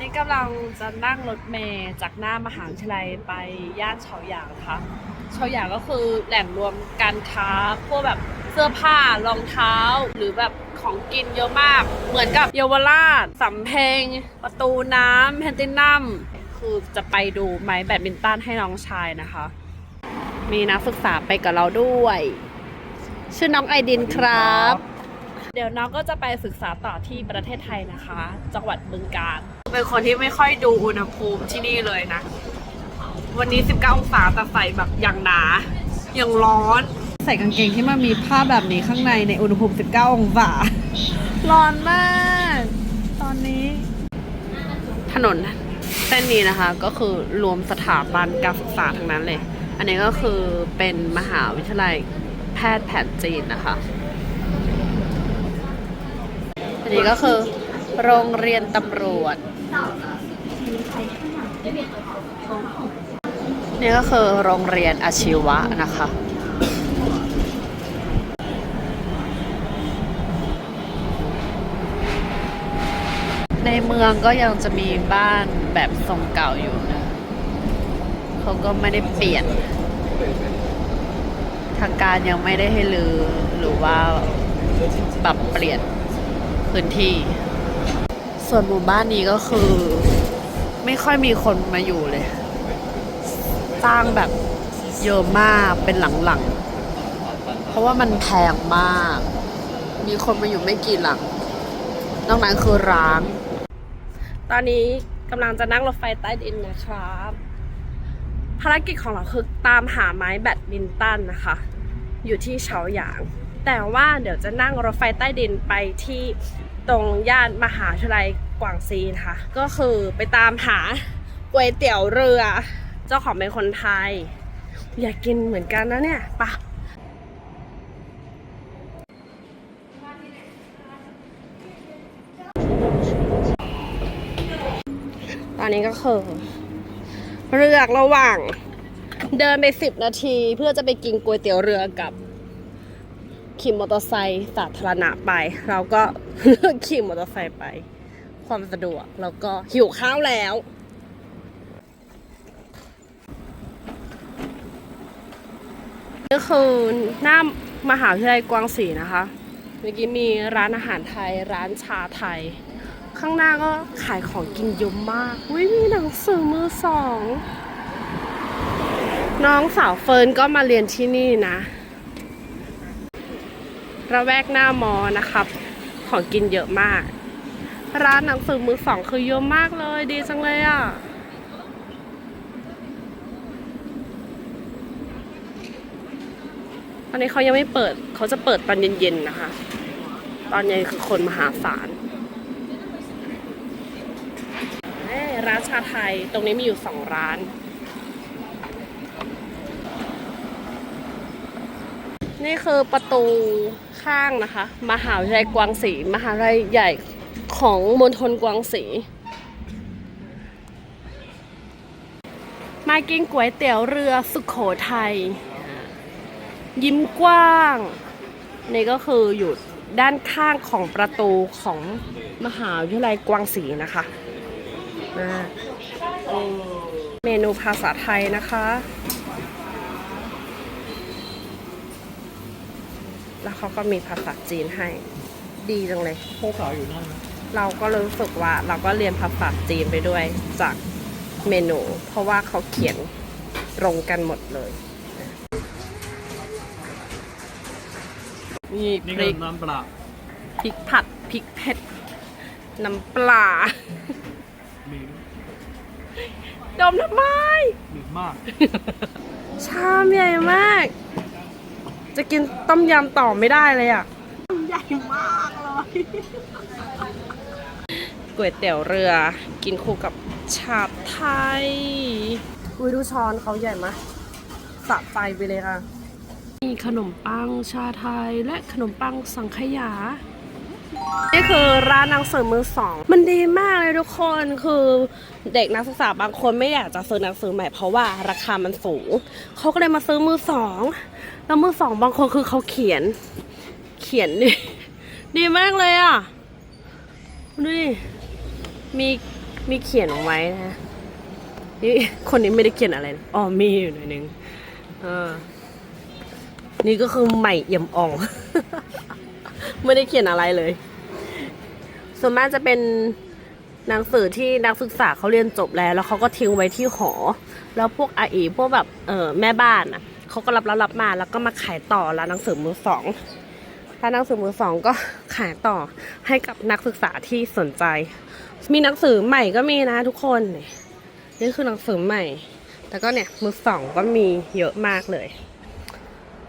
นี้กำลังจะนั่งรถเมย์จากหน้ามหาวิทยาลัยไปย่านเฉาหยางค่ะเฉาหยางก็คือแหล่งรวมการค้าพวกแบบเสื้อผ้ารองเท้าหรือแบบของกินเยอะมาก เหมือนกับเยาวราชสำเพ็งประตูน้ำแพนตินัมคือจะไปดูไม้แบดมินตันให้น้องชายนะคะ มีนักศึกษาไปกับเราด้วย ชื่อน้องไอดินครับ เดี๋ยวน้องก็จะไปศึกษาต่อที่ประเทศไทยนะคะ จังหวัดบึงกาฬ เป็นคนที่ไม่ค่อยดูอุณหภูมิที่นี่เลยนะ วันนี้ 19 องศาแต่ใส่แบบอย่างหนา อย่างร้อน ใส่กางเกงที่มันมีผ้าแบบนี้ข้างในในอุณหภูมิ 19 องศา ร้อนมาก ตอนนี้ ถนนเส้นนี้นะคะ ก็คือรวมสถาบันการศึกษาทั้งนั้นเลย อันนี้ก็คือเป็นมหาวิทยาลัยแพทย์แผนจีนนะคะ อันนี้ก็คือ โรงเรียนตำรวจ นี่ก็คือโรงเรียนอาชีวะนะคะ ในเมืองก็ยังจะมีบ้านแบบทรงเก่าอยู่นะ เขาก็ไม่ได้เปลี่ยน ทางการยังไม่ได้ให้ลือหรือว่าปรับเปลี่ยนพื้นที่ ส่วนหมู่บ้านนี้ก็คือ ไม่ค่อยมีคนมาอยู่เลยสร้างแบบเยอะมากเป็นหลังๆ เพราะว่ามันแพงมาก มีคนมาอยู่ไม่กี่หลัง นอกนั้นคือร้าง ตอนนี้กำลังจะนั่งรถไฟใต้ดินนะครับ ภารกิจของเราคือตามหาไม้แบดมินตันนะคะ อยู่ที่เฉาหยาง แต่ว่าเดี๋ยวจะนั่งรถไฟใต้ดินไปที่ ตรงย่านมหาวิทยาลัยกวางซีนะคะก็คือไปตามหาก๋วยเตี๋ยวเรือ เจ้าของเป็นคนไทย อยากกินเหมือนกันนะเนี่ยไปะตอนนี้ก็คือเลือกระหว่างเดินไปสิบนาทีเพื่อจะไปกินก๋วยเตี๋ยวเรือกับ ขี่มอเตอร์ไซค์สาธารณะไป เราก็ขี่มอเตอร์ไซค์ไป ความสะดวกแล้วก็หิวข้าวแล้วนี่คือหน้ามหาวิทยาลัยกวางศรีนะคะ เมื่อกี้มีร้านอาหารไทย ร้านชาไทย ข้างหน้าก็ขายของกินเยอะมากอุ้ยมีหนังสือมือสอง น้องสาวเฟิร์นก็มาเรียนที่นี่นะ ระแวกหน้ามอนะครับ ของกินเยอะมาก ร้านหนังสือมือสองคือเยอะมากเลย ดีจังเลยอะตอนนี้เขายังไม่เปิด เขาจะเปิดตอนเย็นๆนะคะ ตอนเย็นคือคนมหาศาลร้านชาไทย ตรงนี้มีอยู่สองร้าน นี่คือประตู ข้างนะคะ มหาวิทยาลัยกวางศรีมหาวิทยาลัยใหญ่ของมณฑลกวางศรีมากินก๋วยเตี๋ยวเรือสุขโขทัยยิ้มกว้าง นี่ก็คืออยู่ด้านข้างของประตูของมหาวิทยาลัยกวางศรีนะคะอ่าเมนูภาษาไทยนะคะ แล้วเขาก็มีภาษาจีนให้ ดีจังเลยโคขาวอยู่นั่นนะเราก็รู้สึกว่าเราก็เรียนภาษาจีนไปด้วยจากเมนู เพราะว่าเขาเขียนตรงกันหมดเลยนี่นี่พก็ริกน้ำปลาพริกผัดพริกเผ็ดน้ำปลา มีดมทำไม มีมาก ชามใหญ่มาก จะกินต้มยำต่อไม่ได้เลยอะใหญ่มากเลยก๋วยเตี๋ยวเรือกินคู่กับชาไทย อุ้ยดูช้อนเขาใหญ่มากสะใจไปเลยค่ะ มีขนมปังชาไทยและขนมปังสังขยา นี่คือร้านหนังสือมือสอง มันดีมากเลยทุกคนคือเด็กนักศึกษาบางคนไม่อยากจะซื้อหนังสือใหม่เพราะว่าราคามันสูง เขาก็เลยมาซื้อมือสองแล้วมือสองบางคนคือเขาเขียน เขียนดีดีมากเลยอะดูดิมีมีเขียนเอาไว้นะนี่คนนี้ไม่ได้เขียนอะไรนะอ๋อมีอยู่หน่อยนึงเออนี่ก็คือใหม่เอี่ยมอ่อง ไม่ได้เขียนอะไรเลย ส่วนมากจะเป็นหนังสือที่นักศึกษาเขาเรียนจบแล้ว แล้วเขาก็ทิ้งไว้ที่หอ แล้วพวกอาอีพวกแบบเออแม่บ้านอะเขาก็รับรับรับมาแล้วก็มาขายต่อร้านหนังสือมือสองร้านหนังสือมือสองก็ขายต่อให้กับนักศึกษาที่สนใจ มีหนังสือใหม่ก็มีนะทุกคนนี่คือหนังสือใหม่ แต่ก็เนี่ยมือสองก็มีเยอะมากเลย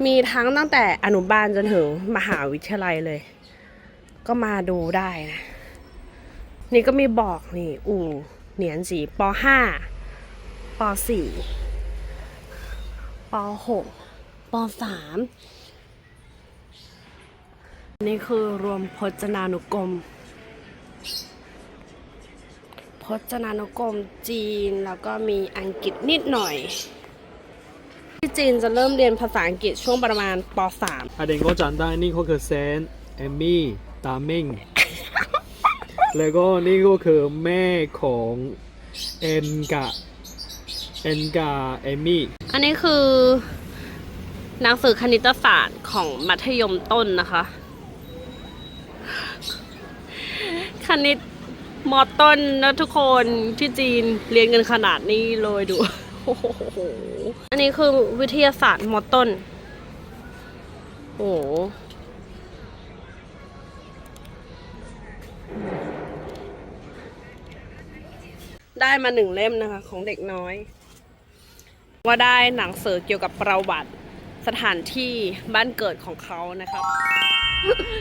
มีทั้งตั้งแต่อนุบาลจนถึงมหาวิทยาลัยเลย ก็มาดูได้นะ นี่ก็มีบอกนี่อู่เหนียนจีปห้าปสี่ปหกปสามนี่คือรวมพจนานุกรม พจนานุกรมจีนแล้วก็มีอังกฤษนิดหน่อย ที่จีนจะเริ่มเรียนภาษาอังกฤษช่วงประมาณป .3 อาเดนก็จำได้นี่ก็คือเซน เอมมี่ ตามิง แล้วก็นี่ก็คือแม่ของเอ็มกับเอ็นกับเอมมี่ อันนี้คือหนังสือคณิตศาสตร์ของมัธยมต้นนะคะ คณิตมอต้นนะทุกคนที่จีนเรียนกันขนาดนี้เลยดู โอ้โห อันนี้คือวิทยาศาสตร์มอต้น โอ้ ได้มาหนึ่งเล่มนะคะ ของเด็กน้อย ว่าได้หนังสือเกี่ยวกับประวัติสถานที่บ้านเกิดของเขานะครับ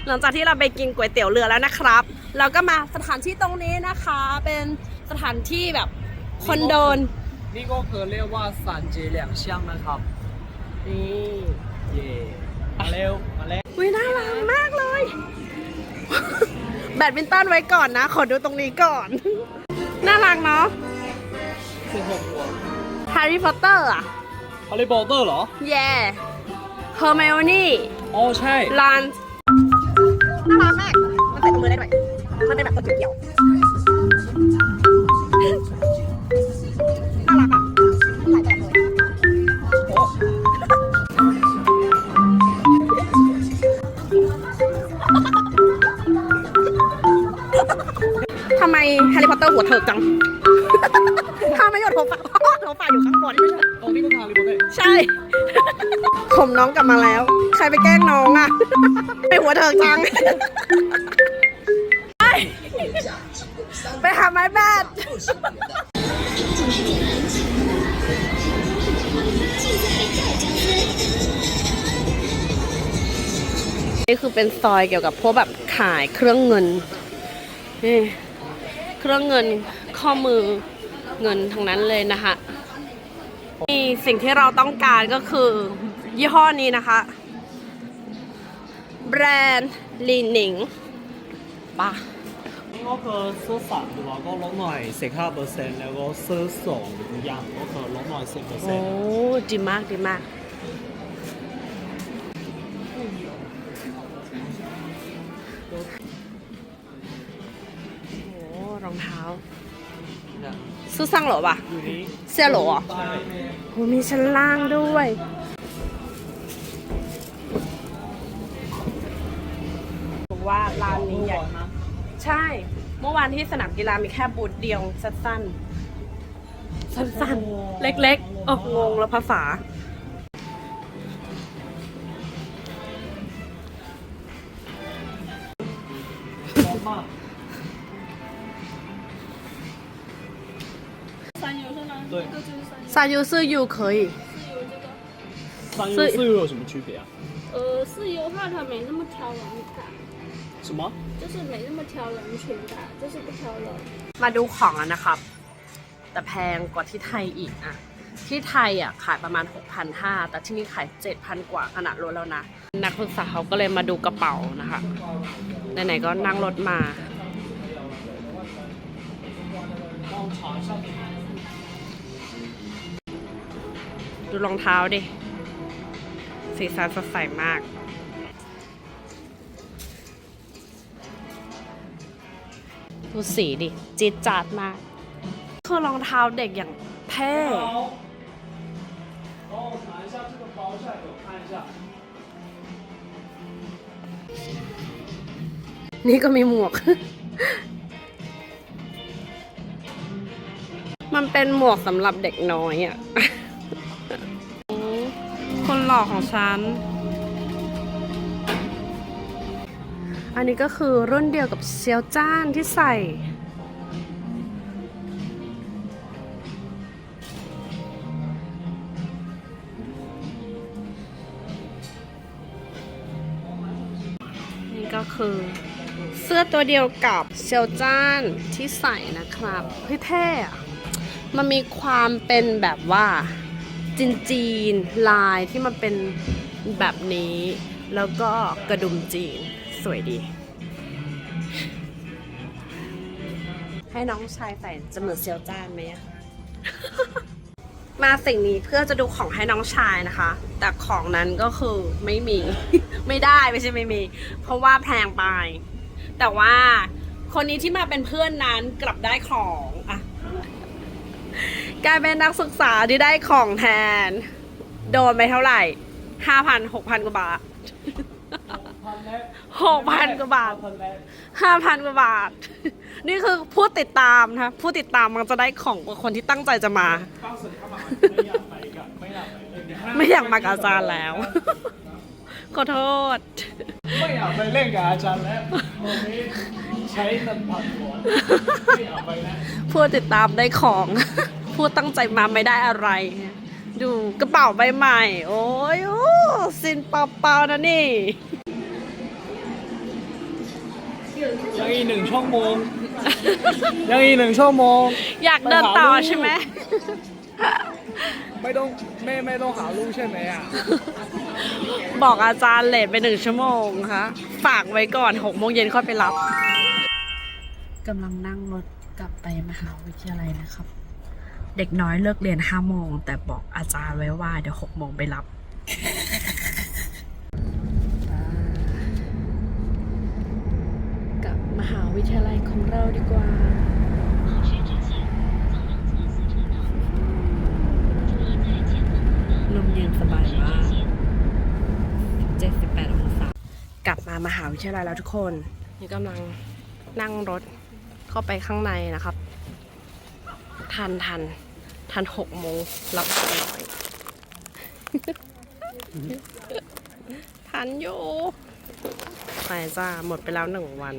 หลังจากที่เราไปกินก๋วยเตี๋ยวเรือแล้วนะครับ เราก็มาสถานที่ตรงนี้นะคะ เป็นสถานที่แบบคนเดินนี่ก็คือเรียกว่าสันเจเหลียงเชียงนะครับนี่เย่มาเร็วมาเร็ววิน่ารักมากเลย แบดมินตันไว้ก่อนนะ ขอดูตรงนี้ก่อน น่ารักเนาะสิบหกหัวแฮร์รี่พอตเตอร์อะฮาร์รี่พอตเตอร์เหรอ แย่เฮอร์ไมโอนี่อ๋อใช่ ลานน่ารักมาก มันใส่ถุงมือได้ด้วยมันเป็นแบบตัวเกี่ยวๆ ทำไมแฮร์รี่พอตเตอร์หัวเถิกจัง ถ้าไม่หยดหัวฝ่าหัวฝ่าอยู่ข้างบนไม่ใช่ตรงนี้ก็ทางฮาร์รี่พอตเตอร์ใช่ ผมน้องกลับมาแล้ว ใครไปแกล้งน้องอะ ไปหัวเถิกจัง ไปไปหาไม้แบดนี่คือเป็นซอยเกี่ยวกับพวกแบบขายเครื่องเงินนี่ เครื่องเงินข้อมือเงินทั้งนั้นเลยนะคะนี่สิ่งที่เราต้องการก็คือ ยี่ห้อนี้นะคะ แบรนด์ลีหนิงปะนี่ก็คือซื้อสัตว์แล้วก็ลดหน่อยสิบห้าเปอร์เซ็นต์แล้วก็ซื้อสองอย่างก็คือลดหน่อยสิบเปอร์โอ้เซ็นต์ดีมากดีมาก ซื้อสั่งเหรอปะอยู่นี้เสื้อเหรอใช่โอ้มีชั้นล่างด้วยผมว่าร้านนี้ใหญ่นะใช่ เมื่อวานที่สนามกีฬามีแค่บูธเดียวสั้นๆสั้นๆ เล็กๆเอองงแล้วภาษา 这个就是三油。ซายูซื่อยู可以豉油这个，三优四优有什么区别啊？呃，豉油的话它没那么挑人感，什么？就是没那么挑人群感，就是不挑人。 มาดูของอะนะครับ แต่แพงกว่าที่ไทยอีกอะที่ไทยอะขายประมาณ 6,500 แต่ที่นี่ขาย 7,000 กว่าขนาดรถแล้วนะ นักศึกษาเขาก็เลยมาดูกระเป๋านะคะ ไหนๆก็นั่งรถมา ดูรองเท้าดิสีสันสดใสมาก ดูสีดิ จี๊ดจ๊าดมาก คือรองเท้าเด็กอย่างเท่นี่ก็มีหมวก มันเป็นหมวกสำหรับเด็กน้อยอะ หล่อของฉัน อันนี้ก็คือรุ่นเดียวกับเซียวจ้านที่ใส่ นี่ก็คือเสื้อตัวเดียวกับเซลจ้านที่ใส่นะครับ เฮ้ยเท่มันมีความเป็นแบบว่า จีนจีนลายที่มันเป็นแบบนี้ แล้วก็กระดุมจีนสวยดี ให้น้องชายใส่จะเหมือนเซลจ้านไหมมาสิ่งนี้เพื่อจะดูของให้น้องชายนะคะ แต่ของนั้นก็คือไม่มี ไม่ได้ไม่ใช่ไม่มี เพราะว่าแพงไป แต่ว่าคนนี้ที่มาเป็นเพื่อนนั้นกลับได้ของ กลายเป็นนักศึกษาที่ได้ของแทน โดนไปเท่าไหร่ห้าพันหกพันกว่าบาทหกพันกว่าบาทห้าพันกว่าบาท นี่คือผู้ติดตามนะผู้ติดตามมันจะได้ของกว่าคนที่ตั้งใจจะมา ไม่อยากมากับอาจารย์แล้ว ขอโทษ ไม่อยากไปเล่นกับอาจารย์แล้วใช้สัมผัสหัวไม่อยากไปนะผู้ติดตามได้ของ ผู้ตั้งใจมาไม่ได้อะไร ดูกระเป๋าใบใหม่ โอ้ยโอ้สินเปล่าๆนะนี่ยังอีกหนึ่งชั่วโมง ยังอีกหนึ่งชั่วโมง อยากเดินต่อใช่ไหม ไม่ต้องไม่ไม่ต้องหาลูกใช่ไหมอะ บอกอาจารย์เลทไปหนึ่งชั่วโมงค่ะฝากไว้ก่อนหกโมงเย็นค่อยไปรับกำลังนั่งรถกลับไปมหาวิทยาลัยนะครับ เด็กน้อยเลิกเรียนห้าโมง แต่บอกอาจารย์ไว้ว่าเดี๋ยวหกโมงไปรับ กับมหาวิทยาลัยของเราดีกว่าลมเย็นสบายมาก78องศากลับมามหาวิทยาลัยแล้วทุกคนนี่กำลังนั่งรถเข้าไปข้างในนะครับ ทันทัน ทันหกโมงรับหน่อย ทันอยู่ไปจ้า หมดไปแล้วหนึ่งวัน